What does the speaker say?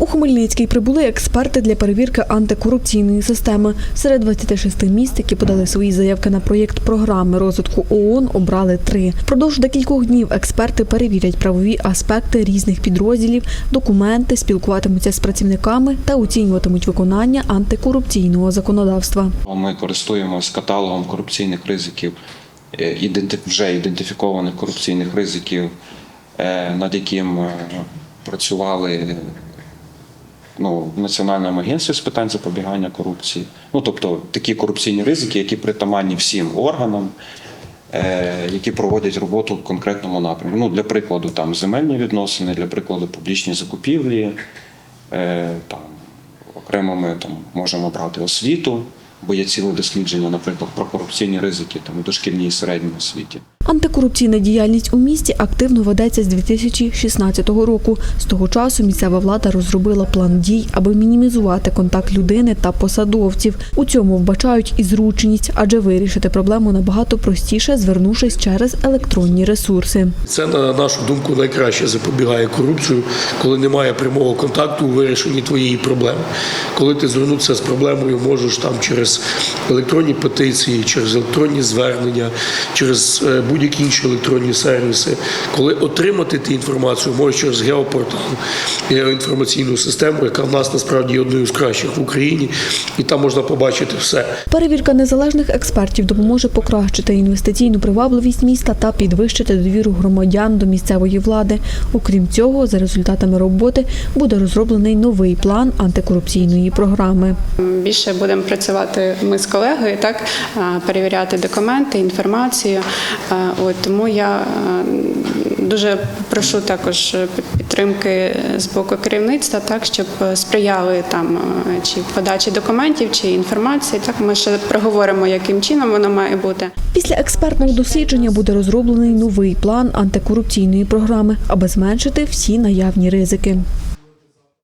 У Хмельницький прибули експерти для перевірки антикорупційної системи. Серед 26 міст, які подали свої заявки на проєкт програми розвитку ООН, обрали три. Впродовж декількох днів експерти перевірять правові аспекти різних підрозділів, документи, спілкуватимуться з працівниками та оцінюватимуть виконання антикорупційного законодавства. Ми користуємось каталогом корупційних ризиків, е, вже ідентифікованих корупційних ризиків, е, над яким е, працювали ну, в Національному агентстві з питань запобігання корупції. Ну, тобто такі корупційні ризики, які притаманні всім органам, е, які проводять роботу в конкретному напрямку. Ну, для прикладу, там земельні відносини, для прикладу, публічні закупівлі, е, там, окремо ми там можемо брати освіту, бо є ціле дослідження, наприклад, про корупційні ризики там у дошкільній і середній освіті. Антикорупційна діяльність у місті активно ведеться з 2016 року. З того часу місцева влада розробила план дій, аби мінімізувати контакт людини та посадовців. У цьому вбачають і зручність, адже вирішити проблему набагато простіше, звернувшись через електронні ресурси. Це, на нашу думку, найкраще запобігає корупцію, коли немає прямого контакту у вирішенні твоєї проблеми. Коли ти звернутися з проблемою можеш там через електронні петиції, через електронні звернення, через е, будь-які інші електронні сервіси. Коли отримати ти інформацію, можеш через геопортал, геоінформаційну систему, яка в нас насправді є одною з кращих в Україні, і там можна побачити все. Перевірка незалежних експертів допоможе покращити інвестиційну привабливість міста та підвищити довіру громадян до місцевої влади. Окрім цього, за результатами роботи буде розроблений новий план антикорупційної програми. Більше будемо працювати ми з колегою, так перевіряти документи, інформацію. А, От тому я дуже прошу також підтримки з боку керівництва, так щоб сприяли там чи подачі документів, чи інформації. Так ми ще проговоримо, яким чином воно має бути. Після експертного дослідження буде розроблений новий план антикорупційної програми, аби зменшити всі наявні ризики.